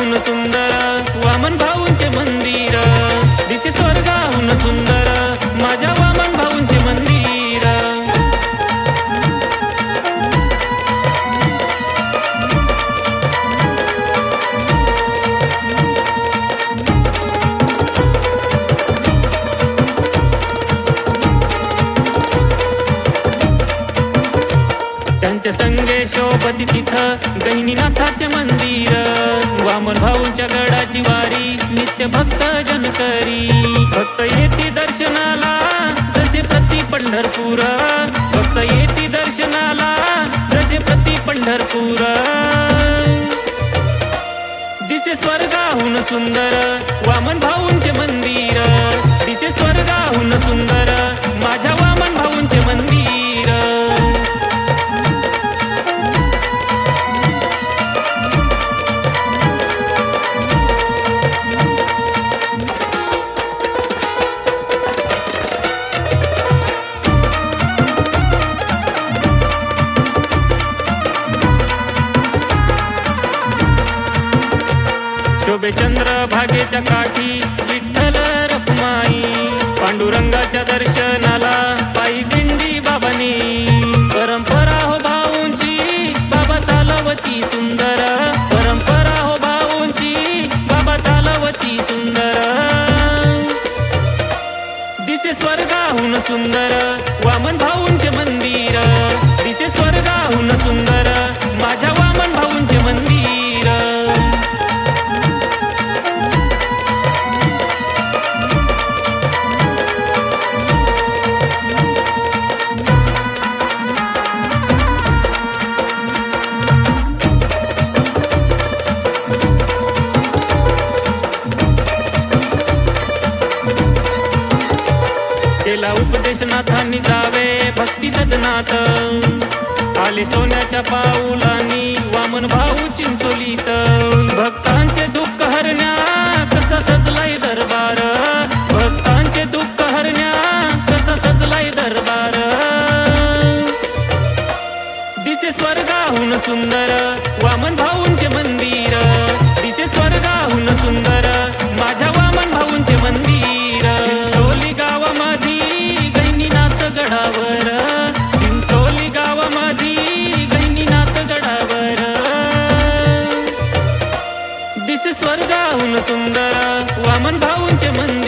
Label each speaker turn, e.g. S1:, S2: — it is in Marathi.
S1: ಸುಂದರ पंचसंगे शोभती तिथं. गहिनीनाथाचे मंदिर. वामन भाऊंच्या गडाची वारी नित्य भक्त जन करी भक्त येते दर्शनाला जसे प्रति पंढरपूर. भक्त येती दर्शनाला जसे प्रति पंढरपूर. दिसे स्वर्गाहून सुंदर वामन भाऊंचे मंदिर. दिसे स्वर्गाहून सुंदर शोभे चंद्र भागेच्या काठी विठ्ठल रखुमाई. पांडुरंगाच्या दर्शनाला पायी दिंडी बाबानी. परंपरा हो भाऊंची बाबा चालवती सुंदर. परंपरा हो भाऊंची बाबा चालवती सुंदर. दिसे स्वर्गाहून सुंदर वामन भाऊंची उपदेशनाथांनी जावे भक्ती सदनात आले सोन्याच्या पाऊलानी वामन भाऊ चिंचोलीत. भक्तांचे दुःख हरण्या कसा सजलाय दरबार? भक्तांचे दुःख हरण्या कसा सजलाय दरबार? दिसे स्वर्गाहून सुंदर सुंदर वामन भाऊंचे मंदिर